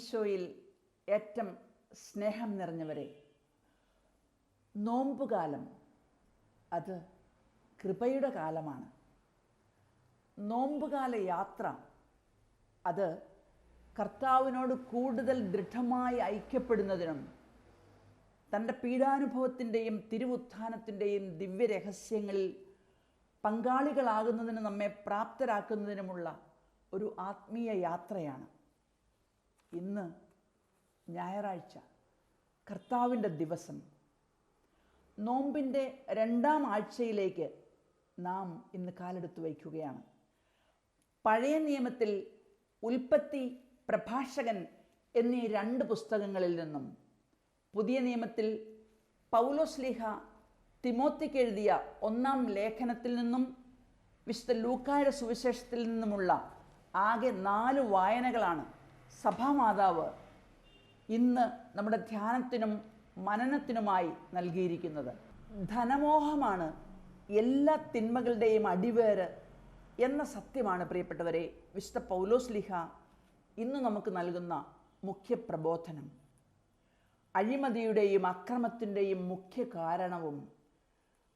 ഈശോയിൽ ഏറ്റവും സ്നേഹം നിറഞ്ഞവരെ നോമ്പുകാലം അത് കൃപയുടെ കാലമാണ്. നോമ്പുകാല യാത്ര അത് കർത്താവിനോട് കൂടുതൽ ദൃഢമായി ഐക്യപ്പെടുന്നതിനും തന്റെ പീഡാനുഭവത്തിന്റെയും തിരുവുത്ഥാനത്തിന്റെയും ദിവ്യരഹസ്യങ്ങളിൽ പങ്കാളികളാകുന്നതിന് നമ്മെ പ്രാപ്തരാക്കുന്നതിനുമുള്ള ഒരു ആത്മീയ യാത്രയാണ്. ഇന്ന് ഞായറാഴ്ച കർത്താവിന്റെ ദിവസം. നോമ്പിന്റെ രണ്ടാം ആഴ്ചയിലേക്ക് നാം ഇന്ന് കാലെടുത്ത് വയ്ക്കുകയാണ്. പഴയ നിയമത്തിൽ ഉൽപ്പത്തി പ്രഭാഷകൻ എന്നീ രണ്ട് പുസ്തകങ്ങളിൽ നിന്നും പുതിയ നിയമത്തിൽ പൗലോസ്ലിഹ തിമോത്തിക്ക് എഴുതിയ ഒന്നാം ലേഖനത്തിൽ നിന്നും വിശുദ്ധ ലൂക്കായുടെ സുവിശേഷത്തിൽ നിന്നുമുള്ള ആകെ നാല് വായനകളാണ് സഭാമാതാവ് ഇന്ന് നമ്മുടെ ധ്യാനത്തിനും മനനത്തിനുമായി നൽകിയിരിക്കുന്നത്. ധനമോഹമാണ് എല്ലാ തിന്മകളുടെയും അടിവേര് എന്ന സത്യമാണ് പ്രിയപ്പെട്ടവരെ. വിശുദ്ധ പൗലോസ്ലിഹ ഇന്ന് നമുക്ക് നൽകുന്ന മുഖ്യ പ്രബോധനം. അഴിമതിയുടെയും അക്രമത്തിന്റെയും മുഖ്യ കാരണവും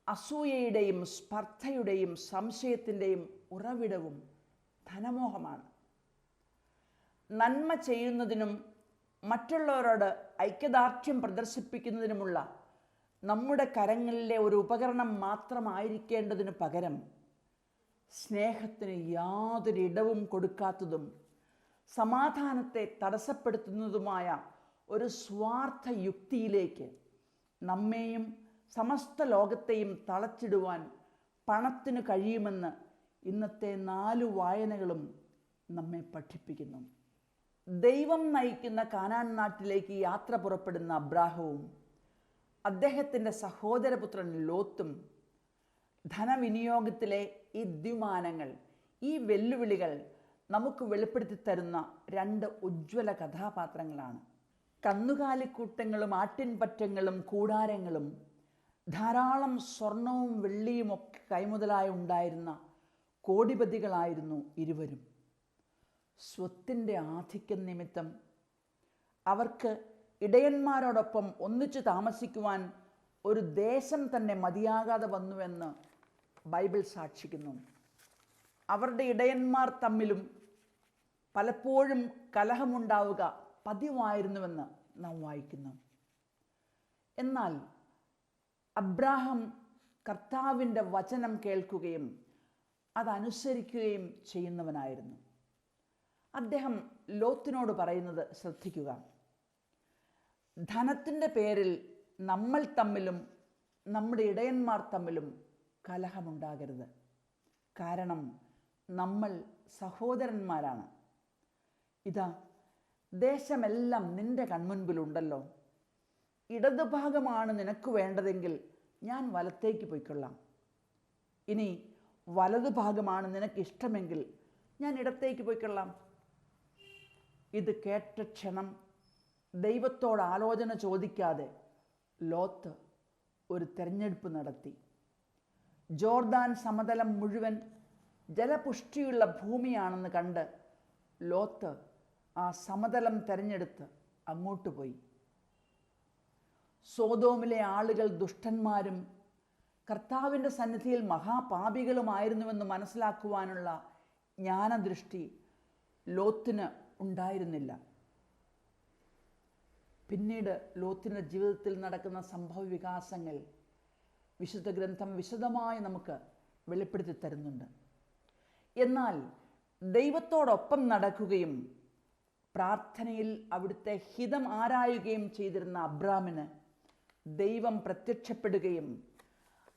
അസൂയയുടെയും സ്പർദ്ധയുടെയും സംശയത്തിന്റെയും ഉറവിടവും ധനമോഹമാണ്. നന്മ ചെയ്യുന്നതിനും മറ്റുള്ളവരോട് ഐക്യദാർഢ്യം പ്രദർശിപ്പിക്കുന്നതിനുമുള്ള നമ്മുടെ കരങ്ങളിലെ ഒരു ഉപകരണം മാത്രമായിരിക്കേണ്ടതിന് പകരം സ്നേഹത്തിന് യാതൊരു ഇടവും കൊടുക്കാത്തതും സമാധാനത്തെ തടസ്സപ്പെടുത്തുന്നതുമായ ഒരു സ്വാർത്ഥ യുക്തിയിലേക്ക് നമ്മെയും സമസ്ത ലോകത്തെയും തളച്ചിടുവാൻ പണത്തിന് കഴിയുമെന്ന് ഇന്നത്തെ നാലു വായനകളും നമ്മെ പഠിപ്പിക്കുന്നു. ദൈവം നയിക്കുന്ന കാനാൻ നാട്ടിലേക്ക് യാത്ര പുറപ്പെടുന്ന അബ്രാഹവും അദ്ദേഹത്തിന്റെ സഹോദരപുത്രൻ ലോത്തും ധനവിനിയോഗത്തിലെ ഈ ദ്വിമാനങ്ങൾ ഈ വെല്ലുവിളികൾ നമുക്ക് വെളിപ്പെടുത്തി തരുന്ന രണ്ട് ഉജ്ജ്വല കഥാപാത്രങ്ങളാണ്. കന്നുകാലിക്കൂട്ടങ്ങളും ആട്ടിൻപറ്റങ്ങളും കൂടാരങ്ങളും ധാരാളം സ്വർണവും വെള്ളിയും ഒക്കെ കൈമുതലായി ഉണ്ടായിരുന്ന കോടിപതികളായിരുന്നു ഇരുവരും. സ്വത്തിന്റെ ആധിക്യം നിമിത്തം അവർക്ക് ഇടയന്മാരോടൊപ്പം ഒന്നിച്ചു താമസിക്കുവാൻ ഒരു ദേശം തന്നെ മതിയാകാതെ വന്നുവെന്ന് ബൈബിൾ സാക്ഷിക്കുന്നു. അവരുടെ ഇടയന്മാർ തമ്മിലും പലപ്പോഴും കലഹമുണ്ടാവുക പതിവായിരുന്നുവെന്ന് നാം വായിക്കുന്നു. എന്നാൽ അബ്രാഹം കർത്താവിന്റെ വചനം കേൾക്കുകയും അതനുസരിക്കുകയും ചെയ്യുന്നവനായിരുന്നു. അദ്ദേഹം ലോത്തിനോട് പറയുന്നത് ശ്രദ്ധിക്കുക. ധനത്തിന്റെ പേരിൽ നമ്മൾ തമ്മിലും നമ്മുടെ ഇടയന്മാർ തമ്മിലും കലഹമുണ്ടാകരുത്. കാരണം നമ്മൾ സഹോദരന്മാരാണ്. ഇതാ ദേശമെല്ലാം നിന്റെ കൺമുൻപിലുണ്ടല്ലോ. ഇടതുഭാഗമാണ് നിനക്ക് വേണ്ടതെങ്കിൽ ഞാൻ വലത്തേക്ക് പോയിക്കൊള്ളാം. ഇനി വലതുഭാഗമാണ് നിനക്ക് ഇഷ്ടമെങ്കിൽ ഞാൻ ഇടത്തേക്ക് പോയിക്കൊള്ളാം. ഇത് കേട്ട ക്ഷണം ദൈവത്തോട് ആലോചന ചോദിക്കാതെ ലോത്ത് ഒരു തെരഞ്ഞെടുപ്പ് നടത്തി. ജോർദാൻ സമതലം മുഴുവൻ ജലപുഷ്ടിയുള്ള ഭൂമിയാണെന്ന് കണ്ട് ലോത്ത് ആ സമതലം തിരഞ്ഞെടുത്ത് അങ്ങോട്ട് പോയി. സോതോമിലെ ആളുകൾ ദുഷ്ടന്മാരും കർത്താവിന്റെ സന്നിധിയിൽ മഹാപാപികളുമായിരുന്നുവെന്ന് മനസ്സിലാക്കുവാനുള്ള ജ്ഞാനദൃഷ്ടി ലോത്തിന് ഉണ്ടായിരുന്നില്ല. പിന്നീട് ലോത്തിന്റെ ജീവിതത്തിൽ നടക്കുന്ന സംഭവ വികാസങ്ങൾ വിശുദ്ധ ഗ്രന്ഥം വിശദമായി നമുക്ക് വെളിപ്പെടുത്തി തരുന്നുണ്ട്. എന്നാൽ ദൈവത്തോടൊപ്പം നടക്കുകയും പ്രാർത്ഥനയിൽ അവിടുത്തെ ഹിതം ആരായുകയും ചെയ്തിരുന്ന അബ്രാമിന് ദൈവം പ്രത്യക്ഷപ്പെടുകയും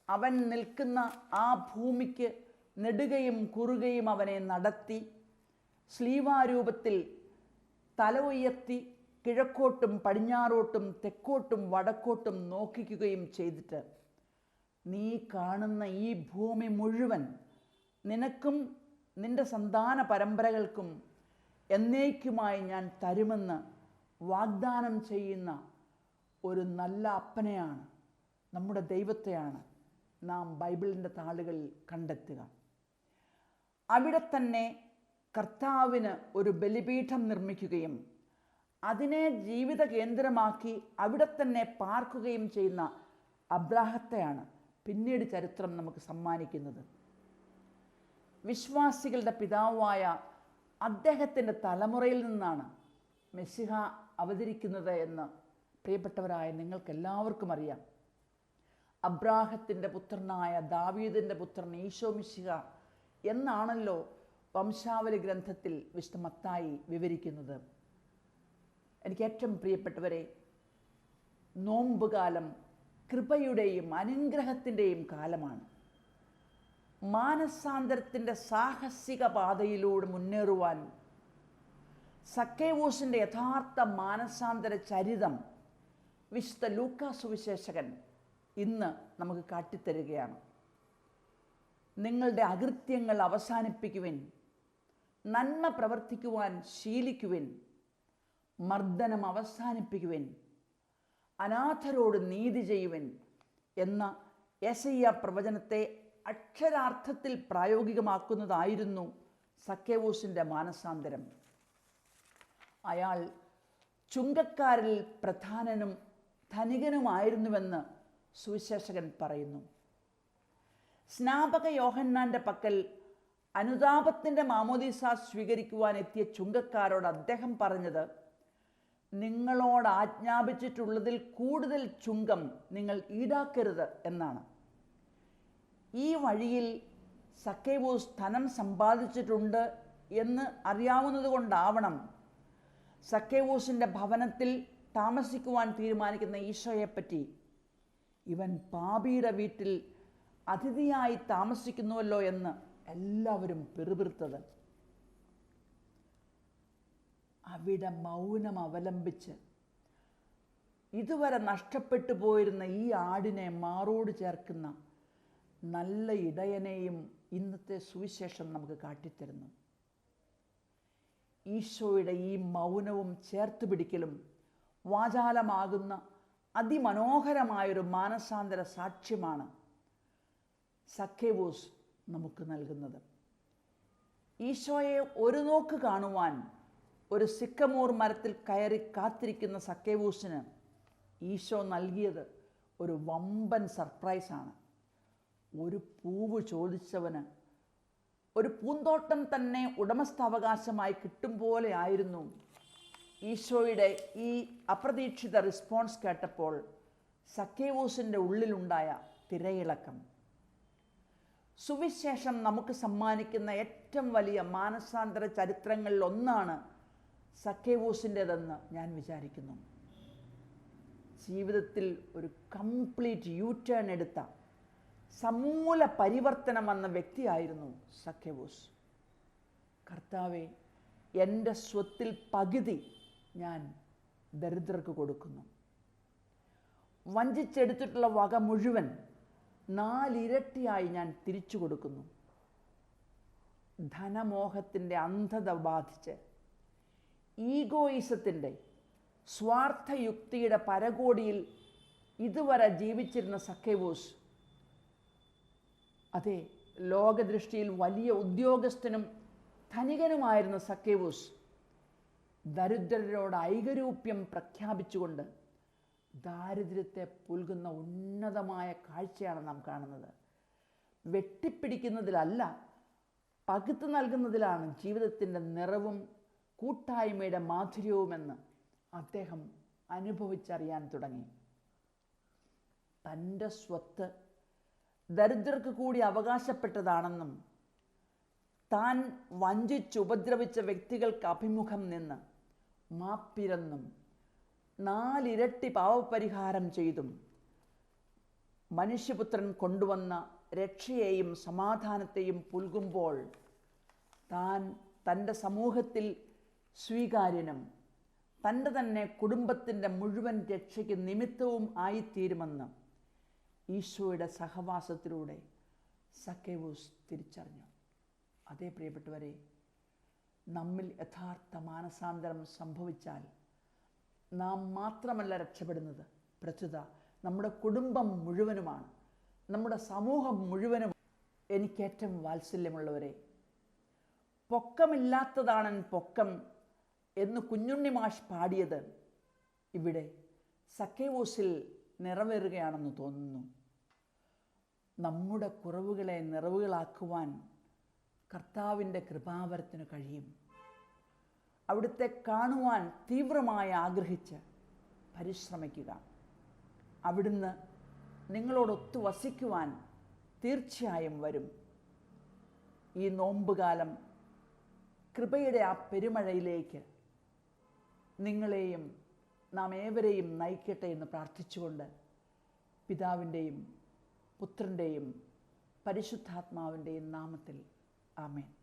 അവൻ നിൽക്കുന്ന ആ ഭൂമിക്ക് നെടുകയും കുറുകയും അവനെ നടത്തി സ്ലീവാരൂപത്തിൽ തല ഉയർത്തി കിഴക്കോട്ടും പടിഞ്ഞാറോട്ടും തെക്കോട്ടും വടക്കോട്ടും നോക്കിക്കുകയും ചെയ്തിട്ട് നീ കാണുന്ന ഈ ഭൂമി മുഴുവൻ നിനക്കും നിന്റെ സന്താന പരമ്പരകൾക്കും എന്നേക്കുമായി ഞാൻ തരുമെന്ന് വാഗ്ദാനം ചെയ്യുന്ന ഒരു നല്ല അപ്പനെയാണ് നമ്മുടെ ദൈവത്തെയാണ് നാം ബൈബിളിന്റെ താളുകളിൽ കണ്ടെത്തുക. അവിടെ തന്നെ കർത്താവിന് ഒരു ബലിപീഠം നിർമ്മിക്കുകയും അതിനെ ജീവിത കേന്ദ്രമാക്കി അവിടെ തന്നെ പാർക്കുകയും ചെയ്യുന്ന അബ്രാഹത്തെയാണ് പിന്നീട് ചരിത്രം നമുക്ക് സമ്മാനിക്കുന്നത്. വിശ്വാസികളുടെ പിതാവായ അദ്ദേഹത്തിന്റെ തലമുറയിൽ നിന്നാണ് മെസ്സിഹ അവതരിക്കുന്നത് എന്ന് പ്രിയപ്പെട്ടവരായ നിങ്ങൾക്കെല്ലാവർക്കും അറിയാം. അബ്രാഹത്തിന്റെ പുത്രനായ ദാവീദിന്റെ പുത്രൻ ഈശോ മിശിഹ എന്നാണല്ലോ വംശാവലി ഗ്രന്ഥത്തിൽ വിശുദ്ധ മത്തായി വിവരിക്കുന്നത്. എനിക്ക് ഏറ്റവും പ്രിയപ്പെട്ടവരെ നോമ്പുകാലം കൃപയുടെയും അനുഗ്രഹത്തിന്റെയും കാലമാണ്. മാനസാന്തരത്തിന്റെ സാഹസിക പാതയിലൂടെ മുന്നേറുവാൻ സക്കേവൂസിന്റെ യഥാർത്ഥ മാനസാന്തര ചരിതം വിശുദ്ധ ലൂക്കാ സുവിശേഷകൻ ഇന്ന് നമുക്ക് കാട്ടിത്തരികയാണ്. നിങ്ങളുടെ അകൃത്യങ്ങൾ അവസാനിപ്പിക്കുവിൻ. നന്മ പ്രവർത്തിക്കുവാൻ ശീലിക്കുവിൻ. മർദ്ദനം അവസാനിപ്പിക്കുവിൻ. അനാഥരോട് നീതി ചെയ്യുവിൻ എന്ന യശയ്യ പ്രവചനത്തെ അക്ഷരാർത്ഥത്തിൽ പ്രായോഗികമാക്കുന്നതായിരുന്നു സക്കേവൂസിന്റെ മാനസാന്തരം. അയാൾ ചുങ്കക്കാരിൽ പ്രധാനനും ധനികനുമായിരുന്നുവെന്ന് സുവിശേഷകൻ പറയുന്നു. സ്നാപക യോഹന്നാന്റെ പക്കൽ അനുതാപത്തിന്റെ മാമോദീസ സ്വീകരിക്കുവാൻ എത്തിയ ചുങ്കക്കാരോട് അദ്ദേഹം പറഞ്ഞത് നിങ്ങളോട് ആജ്ഞാപിച്ചിട്ടുള്ളതിൽ കൂടുതൽ ചുങ്കം നിങ്ങൾ ഈടാക്കരുത് എന്നാണ്. ഈ വഴിയിൽ സക്കേവൂസ് ധനം സമ്പാദിച്ചിട്ടുണ്ട് എന്ന് അറിയാവുന്നത് കൊണ്ടാവണം സക്കേവൂസിന്റെ ഭവനത്തിൽ താമസിക്കുവാൻ തീരുമാനിക്കുന്ന ഈശോയെപ്പറ്റി. ഇവൻ പാപിയുടെ വീട്ടിൽ അതിഥിയായി താമസിക്കുന്നുവല്ലോ എന്ന് എല്ലാവരും പിറുപിറുത്തത് അവിടെ മൗനം അവലംബിച്ച് ഇതുവരെ നഷ്ടപ്പെട്ടു പോയിരുന്ന ഈ ആടിനെ മാറോട് ചേർക്കുന്ന നല്ല ഇടയനെയും ഇന്നത്തെ സുവിശേഷം നമുക്ക് കാട്ടിത്തരുന്നു. ഈശോയുടെ ഈ മൗനവും ചേർത്ത് പിടിക്കലും വാചാലമാകുന്ന അതിമനോഹരമായൊരു മാനസാന്തര സാക്ഷ്യമാണ് സഖേവൂസ് നമുക്ക് നൽകുന്നത്. ഈശോയെ ഒരു നോക്ക് കാണുവാൻ ഒരു സിക്കമൂർ മരത്തിൽ കയറി കാത്തിരിക്കുന്ന സക്കേവൂസിന് ഈശോ നൽകിയത് ഒരു വമ്പൻ സർപ്രൈസാണ് ഒരു പൂവ് ചോദിച്ചവന് ഒരു പൂന്തോട്ടം തന്നെ ഉടമസ്ഥാവകാശമായി കിട്ടും പോലെ ആയിരുന്നു ഈശോയുടെ ഈ അപ്രതീക്ഷിത റെസ്പോൺസ് കേട്ടപ്പോൾ സക്കേവൂസിന്റെ ഉള്ളിലുണ്ടായ തിരയിളക്കം. സുവിശേഷം നമുക്ക് സമ്മാനിക്കുന്ന ഏറ്റവും വലിയ മാനസാന്തര ചരിത്രങ്ങളിൽ ഒന്നാണ് സക്കേവൂസിന്റെതെന്ന് ഞാൻ വിചാരിക്കുന്നു. ജീവിതത്തിൽ ഒരു കംപ്ലീറ്റ് യൂ ടേൺ എടുത്ത സമൂല പരിവർത്തനം വന്ന വ്യക്തിയായിരുന്നു സഖ്യവൂസ്. കർത്താവെ എന്റെ സ്വത്തിൽ പകുതി ഞാൻ ദരിദ്രർക്ക് കൊടുക്കുന്നു. വഞ്ചിച്ചെടുത്തിട്ടുള്ള വക മുഴുവൻ നാലിരട്ടിയായി ഞാൻ തിരിച്ചു കൊടുക്കുന്നു. ധനമോഹത്തിന്റെ അന്ധത ബാധിച്ച് ഈഗോയിസത്തിന്റെ സ്വാർത്ഥയുക്തിയുടെ പരകോടിയിൽ ഇതുവരെ ജീവിച്ചിരുന്ന സക്കേവൂസ് അതെ ലോകദൃഷ്ടിയിൽ വലിയ ഉദ്യോഗസ്ഥനും ധനികനുമായിരുന്ന സക്കേവോസ് ദരിദ്രരോട് ഐകരൂപ്യം പ്രഖ്യാപിച്ചുകൊണ്ട് ദാരിദ്ര്യത്തെ പുൽകുന്ന ഉന്നതമായ കാഴ്ചയാണ് നാം കാണുന്നത്. വെട്ടിപ്പിടിക്കുന്നതിലല്ല പകുത്തു നൽകുന്നതിലാണ് ജീവിതത്തിന്റെ നിറവും കൂട്ടായ്മയുടെ മാധുര്യവുമെന്ന് അദ്ദേഹം അനുഭവിച്ചറിയാൻ തുടങ്ങി. തന്റെ സ്വത്ത് ദരിദ്രർക്ക് കൂടി അവകാശപ്പെട്ടതാണെന്നും താൻ വഞ്ചിച്ചുപദ്രവിച്ച വ്യക്തികൾക്ക് അഭിമുഖം നിന്ന് മാപ്പിരന്നും നാലിരട്ടി പാവപരിഹാരം ചെയ്തും മനുഷ്യപുത്രൻ കൊണ്ടുവന്ന രക്ഷയെയും സമാധാനത്തെയും പുൽകുമ്പോൾ താൻ തന്റെ സമൂഹത്തിൽ സ്വീകാര്യനും തന്റെ തന്നെ കുടുംബത്തിന്റെ മുഴുവൻ രക്ഷയ്ക്ക് നിമിത്തവും ആയിത്തീരുമെന്ന് ഈശോയുടെ സഹവാസത്തിലൂടെ സക്കേവൂസ് തിരിച്ചറിഞ്ഞു. അതേ പ്രിയപ്പെട്ടവരെ നമ്മിൽ യഥാർത്ഥ മാനസാന്തരം സംഭവിച്ചാൽ നാം മാത്രമല്ല രക്ഷപ്പെടുന്നത്. പ്രസ്തുത നമ്മുടെ കുടുംബം മുഴുവനുമാണ്. നമ്മുടെ സമൂഹം മുഴുവനും എനിക്കേറ്റവും വാത്സല്യമുള്ളവരെ. പൊക്കമില്ലാത്തതാണ് പൊക്കം എന്ന് കുഞ്ഞുണ്ണി മാഷ് പാടിയത് ഇവിടെ സക്കേവോസിൽ നിറവേറുകയാണെന്ന് തോന്നുന്നു. നമ്മുടെ കുറവുകളെ നിറവുകളാക്കുവാൻ കർത്താവിന്റെ കൃപാവരത്തിന് കഴിയും. അവിടുത്തെ കാണുവാൻ തീവ്രമായി ആഗ്രഹിച്ച് പരിശ്രമിക്കുക. അവിടുന്ന് നിങ്ങളോടൊത്ത് വസിക്കുവാൻ തീർച്ചയായും വരും. ഈ നോമ്പുകാലം കൃപയുടെ ആ പെരുമഴയിലേക്ക് നിങ്ങളെയും നാം ഏവരെയും നയിക്കട്ടെ എന്ന് പ്രാർത്ഥിച്ചുകൊണ്ട് പിതാവിന്റെയും പുത്രന്റെയും പരിശുദ്ധാത്മാവിന്റെയും നാമത്തിൽ ആമേൻ.